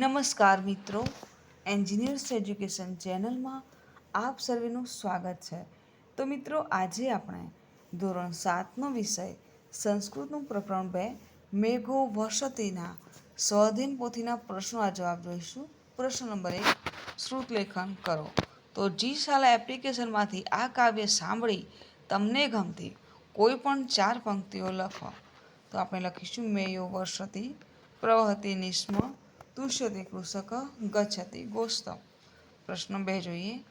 નમસ્કાર મિત્રો. Engineers education ચેનલમાં આપ સર્વેનું સ્વાગત છે. તો મિત્રો, આજે આપણે ધોરણ સાતનો વિષય, સંસ્કૃતનું પ્રકરણ બે, મેઘો વર્ષતીના સ્વાધીન પોથીના પ્રશ્નોના જવાબ જોઈશું. પ્રશ્ન નંબર એક, શ્રુતલેખન કરો. તો જી શાલા એપ્લિકેશનમાંથી આ કાવ્ય સાંભળી તમને ગમતી કોઈ પણ ચાર પંક્તિઓ લખો. તો આપણે લખીશું, મેયો વર્ષતી પ્રવહતી નિસ્મ તુષ્યતિ કૃષક ગચ્છતિ ગોસ્તમ. પ્રશ્ન બે જોઈએ.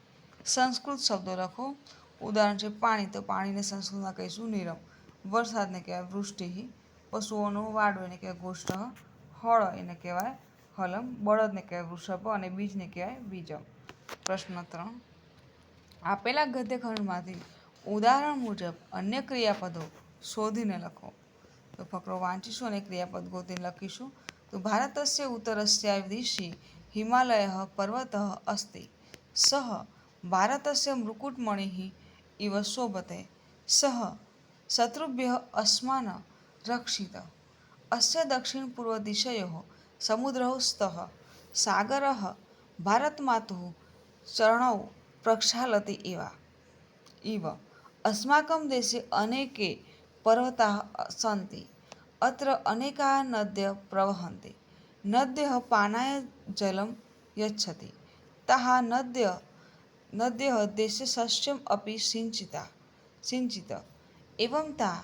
સંસ્કૃત શબ્દો લખો. ઉદાહરણ છે, પાણી તો પાણીને સંસ્કૃતમાં કહીશું નીરમ. વરસાદને કહેવાય વૃષ્ટિ. પશુઓનો વાડો એને કહેવાય ગોષ્ઠ. હળ એને કહેવાય હલમ. બળદને કહેવાય વૃષભ અને બીજને કહેવાય બીજમ. પ્રશ્ન ત્રણ. આપેલા ગદ્યખંડમાંથી ઉદાહરણ મુજબ અન્ય ક્રિયાપદો શોધીને લખો. તો ફકરો વાંચીશું અને ક્રિયાપદ ગોતીને લખીશું. भारतस्य उत्तरस्या दिशि हिमालयः पर्वतः अस्ति। सः भारतस्य मुकुटमणिः इव शोभते सः शत्रुभ्यः अस्मान् रक्षितः। अस्य दक्षिणपूर्वदिशयोः समुद्रौ स्तः। सागरः भारतमातुः चरणौ प्रक्षालति इव। इव। अस्माकं देशे अनेके पर्वताः सन्ति। अत्र अनेकाः नद्यः प्रवहन्ति नद्यः पानाय जलं यच्छति ताः नद्यः नद्यः देशे सस्यम् अपि सिञ्चिता सिञ्चित एवं ताः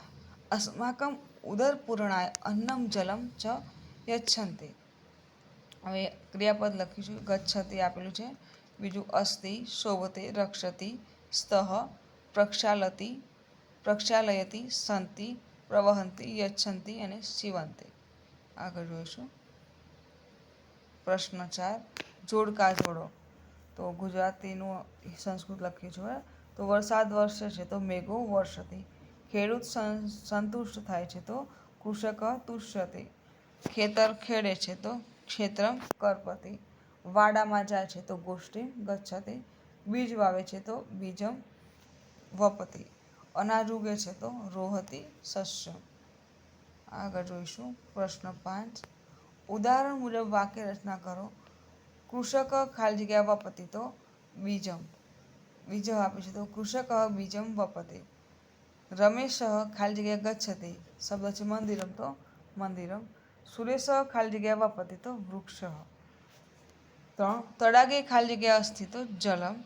अस्माकम् ઉદરપૂર્ણાય અન્નમ જલમ ચ યચ્છન્તિ હવે ક્રિયાપદ લખીશું ગચ્છતિ આપેલું છે બીજું અસ્તિ શોભતે રક્ષતિ સ્તઃ પ્રક્ષાલતી પ્રક્ષાલયતી સંતિ પ્રવહંતી, યચ્છંતી અને શિવંતી. આગળ જોઈશું. પ્રશ્ન ચાર જોડકા જોડો? તો ગુજરાતીનું સંસ્કૃત લખ્યું છે તો વરસાદ વર્ષે છે, તો મેઘો વર્ષતી ખેડૂત સંતુષ્ટ થાય છે, તો કૃષક તુષ્યતિ. ખેતર ખેડે છે, તો ક્ષેત્રમ કરપતિ. વાડામાં જાય છે, તો ગોષ્ઠી ગચ્છતી. બીજ વાવે છે, તો બીજમ વપતિ. અનાજ ઉગે છે તો રોહતી શસ્ય. આગળ જોઈશું. પ્રશ્ન પાંચ. ઉદાહરણ મુજબ વાક્ય રચના કરો. કૃષક ખાલી જગ્યા વપતિ તો બીજમ. બીજમ આપે છે તો કૃષક બીજમ વપતિ રમેશ ખાલી જગ્યા ગચ્છતિ. શબ્દ છે મંદિરમ તો મંદિરમ. સુરેશ ખાલી જગ્યા વપતિ તો વૃક્ષ. ત્રણ. તળાગે ખાલી જગ્યા અસ્થિ તો જલમ.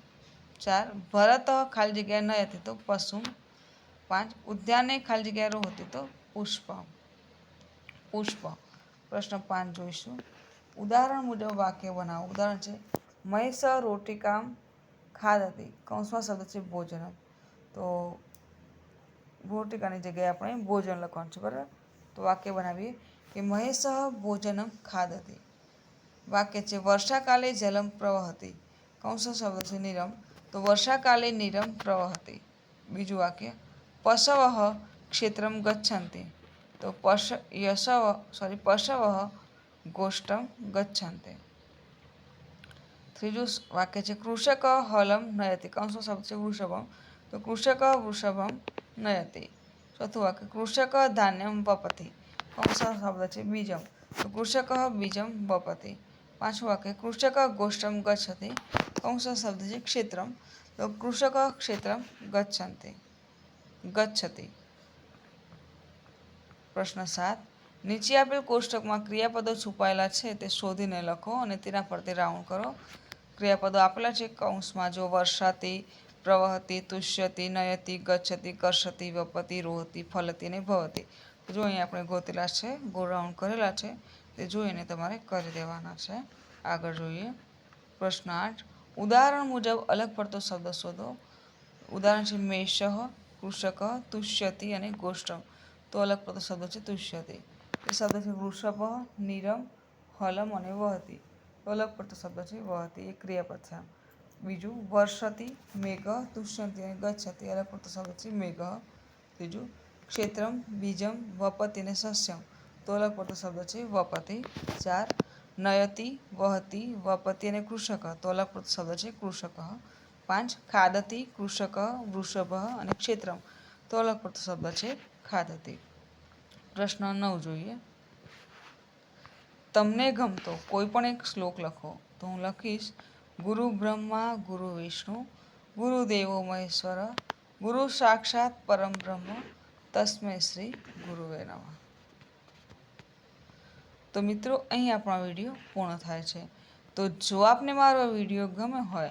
ચાર. ભરત ખાલી જગ્યા નયતિ તો પશુમ. પાંચ. ઉદ્યાને ખાલી જગ્યા રોહતી તો પુષ્પ. પુષ્પ. પ્રશ્ન પાંચ જોઈશું. ઉદાહરણ મુજબ વાક્ય બનાવો. ઉદાહરણ છે મહેશ રોટિકામ ખાદતી કૌંસમાં શબ્દ છે, ભોજન. તો રોટિકાની જગ્યાએ આપણે ભોજન લખવાનું છે, બરાબર? તો વાક્ય બનાવીએ કે મહેશ ભોજનમ હતી વાક્ય છે, વર્ષાકાલે જલમ પ્રવહતી. કૌંસ શબ્દ છે, નિરમ. તો વર્ષાકાલે નિરમ પ્રવહતી. બીજું વાક્ય પશવ ક્ષેત્રમ ગચ્છન્તિ તો પશ યશવ સોરી પશવ ગોષ્ઠમ ગચ્છન્તિ ત્રીજું વાક્ય છે કૃષક હલમ નયતિ કંસો શબ્દ છે વૃષભમ તો કૃષક વૃષભમ નયતિ ચોથું વાક્ય કૃષક ધાન્યમ વપતિ કંસ શબ્દ છે બીજમ તો કૃષક બીજમ વપતિ પાંચમું વાક્ય કૃષક ગોષ્ઠમ ગચ્છતિ કંસ શબ્દ છે ક્ષેત્રમ તો કૃષક ક્ષેત્રમ ગચ્છન્તિ ગચ્છતિ. પ્રશ્ન સાત. નીચે આપેલ કોષ્ટકમાં ક્રિયાપદો છુપાયેલા છે તે શોધીને લખો અને તેના પરથી રાઉન્ડ કરો. ક્રિયાપદો આપેલા છે કૌંસમાં જો વર્ષાતી, પ્રવહતી, તુષ્યતી, નયતી, ગચ્છતી, કર્ષતી વપતી રોહતી, ફલતી અને ભવતી. જો અહીં આપણે ગોતેલા છે, ગો રાઉન્ડ કરેલા છે, તે જોઈને તમારે કરી દેવાના છે. આગળ જોઈએ. પ્રશ્ન આઠ. ઉદાહરણ મુજબ અલગ પડતો શબ્દ શોધો. ઉદાહરણ છે મેષ કૃષક તુષ્યતિ અને ગોષ્ઠમ તો અલગ પડતો શબ્દ છે તુષ્યતિ. એ શબ્દ છે વૃષભ, નીરમ, હલમ અને વહતી. તો અલગ પડતો શબ્દ છે વહતી. એ ક્રિયાપદ છે. બીજું વર્ષતી, મેઘ, તુષ્યંતિ અને ગચ્છતિ. અલગ પડતો શબ્દ છે મેઘ. ત્રીજું ક્ષેત્રમ, બીજમ, વપતિ અને સસ્યમ. તો અલગ પડતો શબ્દ છે વપતિ. ચાર નયતી, વહતી, વપતિ અને કૃષક. તો અલગ પડતો શબ્દ છે કૃષક. પાંચ, ખાદતી, કૃષક, વૃષભ અને ક્ષેત્રમ. તો અલગ પડતો શબ્દ છે, ખાદતી. પ્રશ્ન નવ જોઈએ. તમને ગમતો કોઈ પણ એક શ્લોક લખો, તો હું લખીશ, ગુરુ બ્રહ્મા, ગુરુ વિષ્ણુ, ગુરુ દેવો મહેશ્વર, ગુરુ સાક્ષાત પરમ બ્રહ્મ, તસ્મે શ્રી ગુરુવે નમઃ. તો મિત્રો અહીં આપણો વીડિયો પૂર્ણ થાય છે. તો જો આપને મારો વીડિયો ગમે હોય